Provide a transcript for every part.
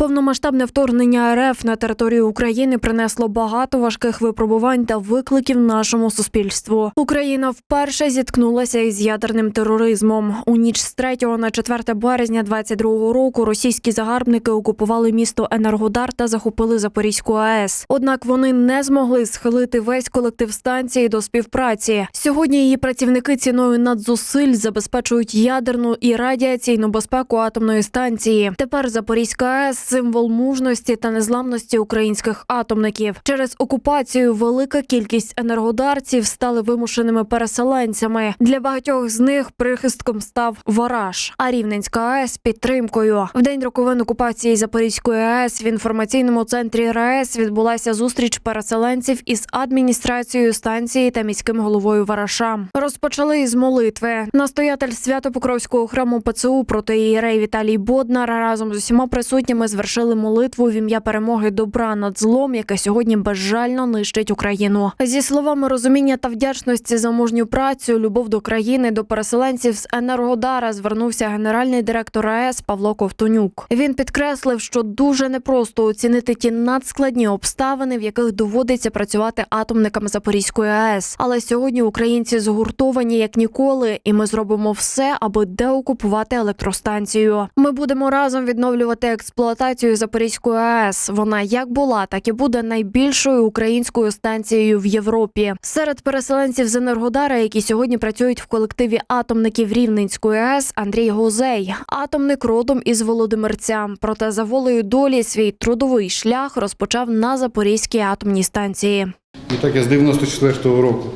Повномасштабне вторгнення РФ на територію України принесло багато важких випробувань та викликів нашому суспільству. Україна вперше зіткнулася із ядерним тероризмом. У ніч з 3 на 4 березня 22 року російські загарбники окупували місто Енергодар та захопили Запорізьку АЕС. Однак вони не змогли схилити весь колектив станції до співпраці. Сьогодні її працівники ціною надзусиль забезпечують ядерну і радіаційну безпеку атомної станції. Тепер Запорізька АЕС символ мужності та незламності українських атомників. Через окупацію велика кількість енергодарців стали вимушеними переселенцями. Для багатьох з них прихистком став Вараж, а Рівненська АЕС підтримкою. В день роковин окупації Запорізької АЕС в інформаційному центрі РаЕС відбулася зустріч переселенців із адміністрацією станції та міським головою Вараша. Розпочали із молитви. Настоятель Свято-Покровського храму ПЦУ протоієрей Віталій Боднар разом з усіма присутніми звершили молитву в ім'я перемоги добра над злом, яке сьогодні безжально нищить Україну. Зі словами розуміння та вдячності за мужню працю, любов до країни, до переселенців з Енергодара звернувся генеральний директор АЕС Павло Ковтонюк. Він підкреслив, що дуже непросто оцінити ті надскладні обставини, в яких доводиться працювати атомникам Запорізької АЕС. Але сьогодні українці згуртовані як ніколи, і ми зробимо все, аби деокупувати електростанцію. Ми будемо разом відновлювати експлуатацію Запорізької АЕС. Вона як була, так і буде найбільшою українською станцією в Європі. Серед переселенців з Енергодара, які сьогодні працюють в колективі атомників Рівненської АЕС, Андрій Гозей, атомник родом із Володимирця. Проте за волею долі свій трудовий шлях розпочав на Запорізькій атомній станції. І так я з 94-го року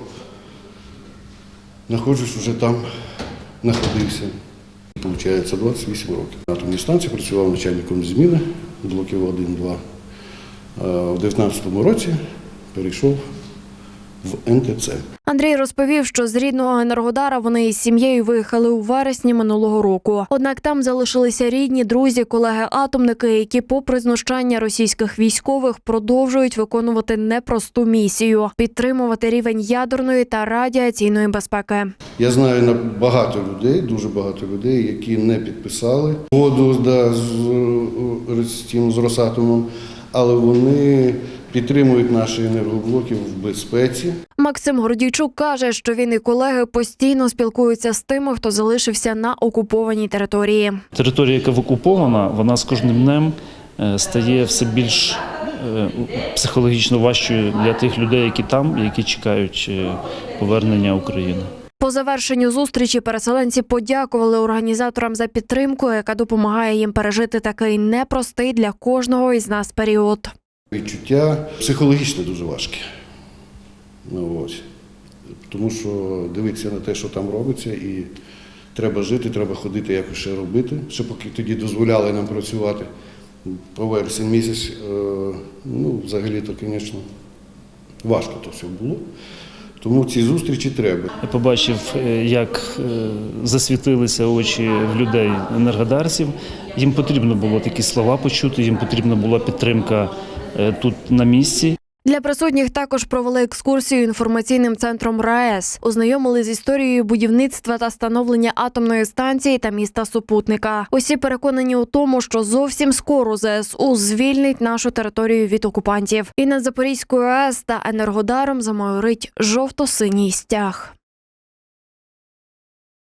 знаходжусь вже там, знаходився. Получається 28 років. На атомній станції працював начальником зміни блоків 1-2. У 2019 році перейшов в НТЦ. Андрій розповів, що з рідного Енергодара вони із сім'єю виїхали у вересні минулого року. Однак там залишилися рідні, друзі, колеги-атомники, які, попри знущання російських військових, продовжують виконувати непросту місію підтримувати рівень ядерної та радіаційної безпеки. Я знаю на багато людей, дуже багато людей, які не підписали угоду да, з, з Росатомом, але вони підтримують наші енергоблоки в безпеці. Максим Гордійчук каже, що він і колеги постійно спілкуються з тими, хто залишився на окупованій території. Територія, яка окупована, вона з кожним днем е, стає все більш е, психологічно важчою для тих людей, які там, які чекають е, повернення України. По завершенню зустрічі переселенці подякували організаторам за підтримку, яка допомагає їм пережити такий непростий для кожного із нас період. Відчуття психологічно дуже важке. Ну, ось. Тому що дивитися на те, що там робиться, і треба жити, треба ходити, якось ще робити, що поки тоді дозволяли нам працювати по вересень місяць, е, ну, взагалі-то, звісно, важко то все було. Тому ці зустрічі треба. Я побачив, е, як е, засвітилися очі в людей енергодарців. Їм потрібно було такі слова почути, їм потрібна була підтримка тут на місці. Для присутніх також провели екскурсію інформаційним центром РаЕС, ознайомили з історією будівництва та становлення атомної станції та міста супутника. Усі переконані у тому, що зовсім скоро ЗСУ звільнить нашу територію від окупантів. І над Запорізькою АЕС та Енергодаром замайорить жовто-синій стяг.